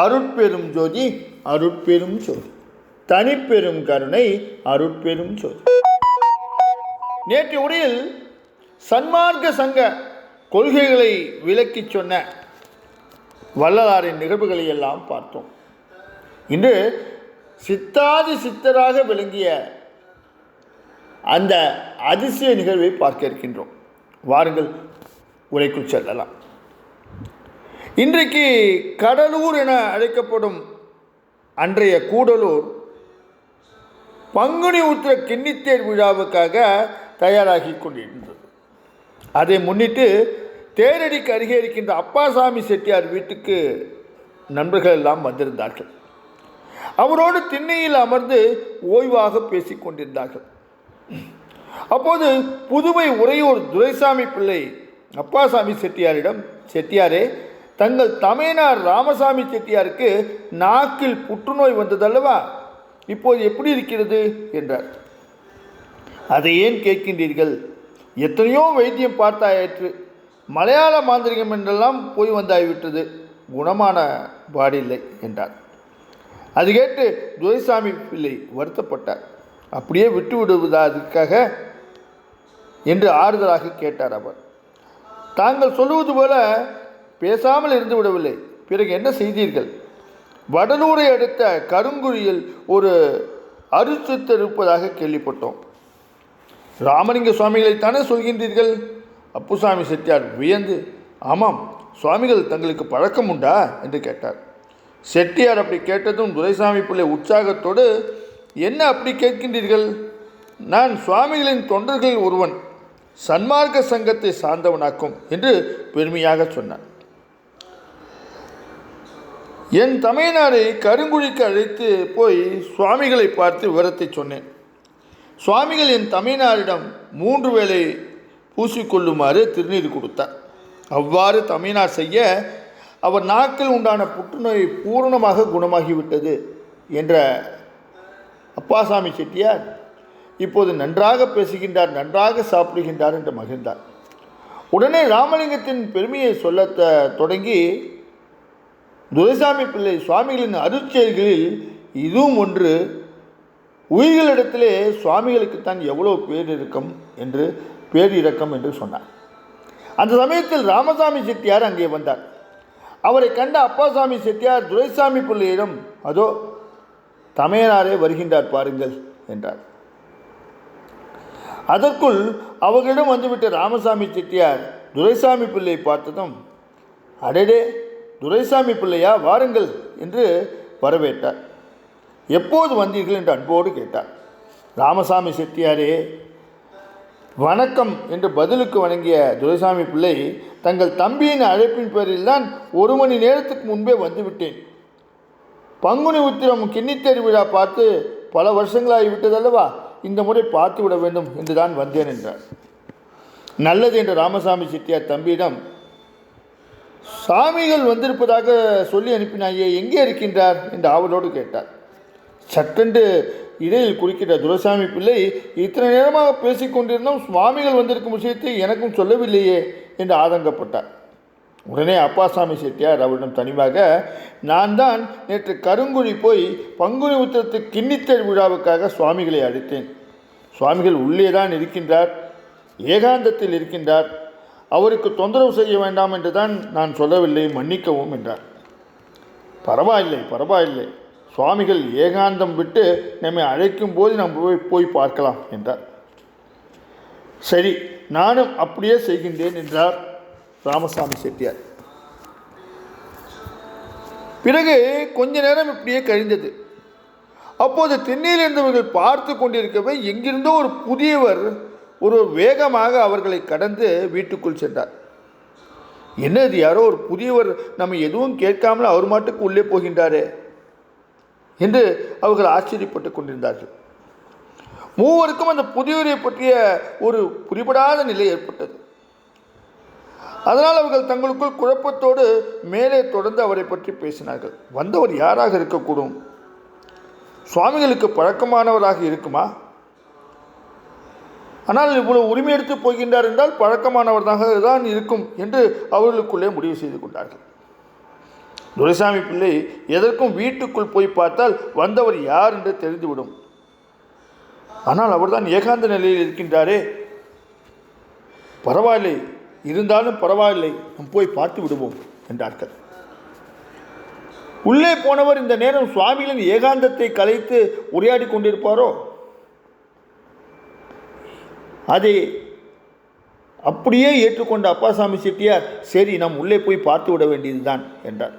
அருட்பெரும் ஜோதி அருட்பெரும் ஜோதி. தனிப்பெரும் கருணை அருட்பெரும் ஜோதி. நேற்று உரையில் சன்மார்க்க சங்க கொள்கைகளை விளக்கிச் சொன்ன வள்ளலாரின் நிகழ்வுகளை எல்லாம் பார்த்தோம். இன்று சித்தாதி சித்தராக விளங்கிய அந்த அதிசய நிகழ்வை பார்க்க இருக்கின்றோம். வாருங்கள் உரைக்குள் செல்லலாம். இன்றைக்கு கடலூர் என அழைக்கப்படும் அன்றைய கூடலூர் பங்குனி உத்திர கிண்ணித்தேர் விழாவுக்காக தயாராகி கொண்டிருந்தது. அதை முன்னிட்டு தேரடிக்கு அருகே இருக்கின்ற அப்பாசாமி செட்டியார் வீட்டுக்கு நண்பர்கள் எல்லாம் வந்திருந்தார்கள். அவரோடு திண்ணையில் அமர்ந்து ஓய்வாக பேசிக் கொண்டிருந்தார்கள். அப்போது புதுமை உறையூர் துரைசாமி பிள்ளை அப்பாசாமி செட்டியாரிடம் செட்டியாரே தங்கள் தமையனார் ராமசாமி செட்டியாருக்கு நாக்கில் புற்றுநோய் வந்ததல்லவா? இப்போது எப்படி இருக்கிறது? என்றார். அதை ஏன் கேட்கின்றீர்கள்? எத்தனையோ வைத்தியம் பார்த்தாயிற்று மலையாள மாந்திரிகம் என்றெல்லாம் போய் வந்தாய்விட்டது. குணமான பாடில்லை என்றார். அது கேட்டு துரைசாமி பிள்ளை வருத்தப்பட்டார். அப்படியே விட்டு விடுவதா என்று ஆறுதலாக கேட்டார் அவர். தாங்கள் சொல்லுவது போல பேசாமல் இருந்து விடவில்லை. பிறகு என்ன செய்தீர்கள்? வடலூரை அடுத்த கருங்குழியில் ஒரு அருச்சித்தர் இருப்பதாக கேள்விப்பட்டோம். ராமலிங்க சுவாமிகளைத்தானே சொல்கின்றீர்கள்? அப்புசாமி செட்டியார் வியந்து ஆமாம் சுவாமிகள் தங்களுக்கு பழக்கம் உண்டா? என்று கேட்டார். செட்டியார் அப்படி கேட்டதும் துரைசாமி பிள்ளை உற்சாகத்தோடு என்ன அப்படி கேட்கின்றீர்கள்? நான் சுவாமிகளின் தொண்டர்களில் ஒருவன் சன்மார்க்க சங்கத்தை சார்ந்தவனாக்கும் என்று பெருமையாக சொன்னான். என் தமையனாரை கருங்குழிக்கு அழைத்து போய் சுவாமிகளை பார்த்து விவரத்தை சொன்னேன். சுவாமிகள் என் தமையனாரிடம் மூன்று வேளை பூசிக்கொள்ளுமாறு திருநீர் கொடுத்தார். அவ்வாறு தமையனார் செய்ய அவர் நாக்கில் உண்டான புற்றுநோய் பூரணமாக குணமாகிவிட்டது என்ற அப்பாசாமி செட்டியார் இப்போது நன்றாக பேசுகின்றார் நன்றாக சாப்பிடுகின்றார் என்று மகிழ்ந்தார். உடனே ராமலிங்கத்தின் பெருமையை சொல்ல தொடங்கி துரைசாமி பிள்ளை சுவாமிகளின் அருட்செயல்களில் இதுவும் ஒன்று. உயிர்களிடத்திலே சுவாமிகளுக்குத்தான் எவ்வளோ பேரிரக்கம் என்று பேரிரக்கம் என்று சொன்னார். அந்த சமயத்தில் ராமசாமி செட்டியார் அங்கே வந்தார். அவரை கண்ட அப்பாசாமி செட்டியார் துரைசாமி பிள்ளையிடம் அதோ தமையனாரே வருகின்றார் பாருங்கள் என்றார். அதற்குள் அவர்களிடம் வந்துவிட்ட ராமசாமி செட்டியார் துரைசாமி பிள்ளை பார்த்ததும் அடடே துரைசாமி பிள்ளையா வாருங்கள் என்று வரவேற்றார். எப்போது வந்தீர்கள் என்று அன்போடு கேட்டார். ராமசாமி செட்டியாரே வணக்கம் என்று பதிலுக்கு வணங்கிய துரைசாமி பிள்ளை தங்கள் தம்பியின் அழைப்பின் பேரில் தான் ஒரு மணி நேரத்துக்கு முன்பே வந்துவிட்டேன். பங்குனி உத்திரம் கிண்ணித்தேர் விழா பார்த்து பல வருஷங்களாகி விட்டதல்லவா இந்த முறை பார்த்து விட வேண்டும் என்று தான் வந்தேன் என்றார். நல்லது என்று ராமசாமி செட்டியார் தம்பியிடம் சாமிகள் வந்திருப்பதாக சொல்லி அனுப்பினாயே எங்கே இருக்கின்றார் என்று ஆவலோடு கேட்டார். சட்டென்று இடையில் குறுக்கிட்ட துரசாமி பிள்ளை இத்தனை நேரமாக பேசிக் கொண்டிருந்தோம் சுவாமிகள் வந்திருக்கும் விஷயத்தை எனக்கும் சொல்லவில்லையே என்று ஆதங்கப்பட்டார். உடனே அப்பாசாமி செட்டியார் அவரிடம் தனிவாக நான் தான் நேற்று கருங்குழி போய் பங்குனி உத்திரத்து கிண்ணித்தேர் விழாவுக்காக சுவாமிகளை அழைத்தேன். சுவாமிகள் உள்ளே தான் இருக்கின்றார் ஏகாந்தத்தில் இருக்கின்றார். அவருக்கு தொந்தரவு செய்ய வேண்டாம் என்று தான் நான் சொல்லவில்லை மன்னிக்கவும் என்றார். பரவாயில்லை பரவாயில்லை. சுவாமிகள் ஏகாந்தம் விட்டு நம்மை அழைக்கும் போது நாம் போய் போய் பார்க்கலாம் என்றார். சரி நானும் அப்படியே செய்கின்றேன் என்றார் ராமசாமி செட்டியார். பிறகு கொஞ்ச நேரம் இப்படியே கழிந்தது. அப்போது தென்னையில் இருந்தவர்கள் பார்த்து கொண்டிருக்கவே எங்கிருந்தோ ஒரு புதியவர் ஒரு வேகமாக அவர்களை கடந்து வீட்டுக்குள் சென்றார். என்னது யாரோ ஒரு புதியவர் நம்ம எதுவும் கேட்காமல் அவர் மாட்டுக்கு உள்ளே போகின்றாரே என்று அவர்கள் ஆச்சரியப்பட்டு கொண்டிருந்தார்கள். மூவருக்கும் அந்த புதியவரை பற்றிய ஒரு புரிபடாத நிலை ஏற்பட்டது. அதனால் அவர்கள் தங்களுக்குள் குழப்பத்தோடு மேலே தொடர்ந்து அவரை பற்றி பேசினார்கள். வந்தவர் யாராக இருக்கக்கூடும்? சுவாமிகளுக்கு பழக்கமானவராக இருக்குமா? ஆனால் இவ்வளவு உரிமை எடுத்து போகின்றார் என்றால் பழக்கமானவர்தாக தான் இருக்கும் என்று அவர்களுக்குள்ளே முடிவு செய்து கொண்டார்கள். துரைசாமி பிள்ளை எதற்கும் வீட்டுக்குள் போய் பார்த்தால் வந்தவர் யார் என்று தெரிந்துவிடும். ஆனால் அவர்தான் ஏகாந்த நிலையில் இருக்கின்றாரே. பரவாயில்லை இருந்தாலும் பரவாயில்லை நாம் போய் பார்த்து விடுவோம் என்றார்கள். உள்ளே போனவர் இந்த நேரம் சுவாமிகளின் ஏகாந்தத்தை கலைத்து உரையாடி கொண்டிருப்பாரோ? அதை அப்படியே ஏற்றுக்கொண்ட அப்பாசாமி செட்டியார் சரி நாம் உள்ளே போய் பார்த்து விட வேண்டியதுதான் என்றார்.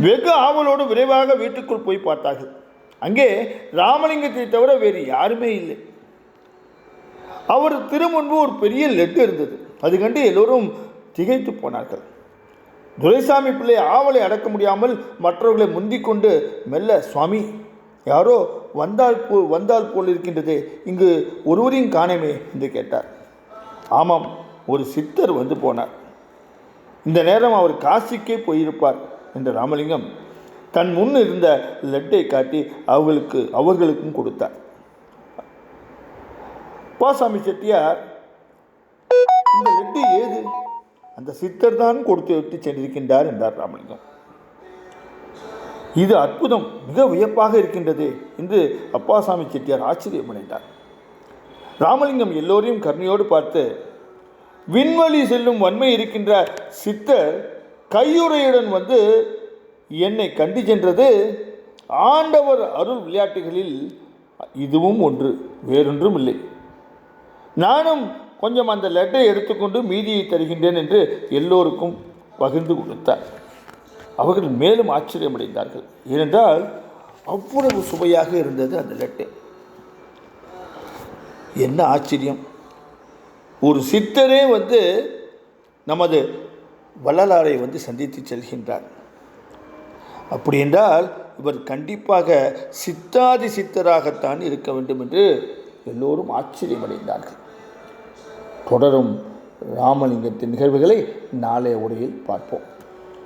வெகு ஆவலோடு விரைவாக வீட்டுக்குள் போய் பார்த்தார்கள். அங்கே ராமலிங்கத்தை தவிர வேறு யாருமே இல்லை. அவர் திருமுன்பு ஒரு பெரிய லெட்டு இருந்தது. அது கண்டு எல்லோரும் திகைத்து போனார்கள். துரைசாமி பிள்ளை ஆவலை அடக்க முடியாமல் மற்றவர்களை முந்திக் கொண்டு மெல்ல சுவாமி யாரோ வந்தால் போ வந்தால் போல் இருக்கின்றது. இங்கு ஒருவரையும் காணமே என்று கேட்டார். ஆமாம் ஒரு சித்தர் வந்து போனார். இந்த நேரம் அவர் காசிக்கே போயிருப்பார் என்ற ராமலிங்கம் தன் முன் இருந்த லெட்டை காட்டி அவர்களுக்கு அவர்களுக்கும் கொடுத்தார். பாசாமி செட்டியார் இந்த லெட்டு ஏது? அந்த சித்தர் தான் கொடுத்து விட்டு சென்றிருக்கின்றார் என்றார் ராமலிங்கம். இது அற்புதம் மிக வியப்பாக இருக்கின்றது என்று அப்பாசாமி செட்டியார் ஆச்சரியமடைந்தார் ராமலிங்கம் எல்லோரையும் கருணையோடு பார்த்து விண்வெளி செல்லும் வன்மை இருக்கின்ற சித்தர் கையுறையுடன் வந்து என்னை கண்டு சென்றது. ஆண்டவர் அருள் விளையாட்டுகளில் இதுவும் ஒன்று வேறொன்றும் இல்லை. நானும் கொஞ்சம் அந்த லெட்டை எடுத்துக்கொண்டு மீதியை தருகின்றேன் என்று எல்லோருக்கும் பகிர்ந்து கொடுத்தார். அவர்கள் மேலும் ஆச்சரியமடைந்தார்கள். ஏனென்றால் அவ்வளவு சுவையாக இருந்தது அந்த லட்டு. என்ன ஆச்சரியம். ஒரு சித்தரே வந்து நமது வள்ளலாரை வந்து சந்தித்து செல்கின்றார். அப்படி என்றால் இவர் கண்டிப்பாக சித்தாதி சித்தராகத்தான் இருக்க வேண்டும் என்று எல்லோரும் ஆச்சரியமடைந்தார்கள். தொடரும் ராமலிங்கத்தின் நிகழ்வுகளை நாளைய உரையில் பார்ப்போம்.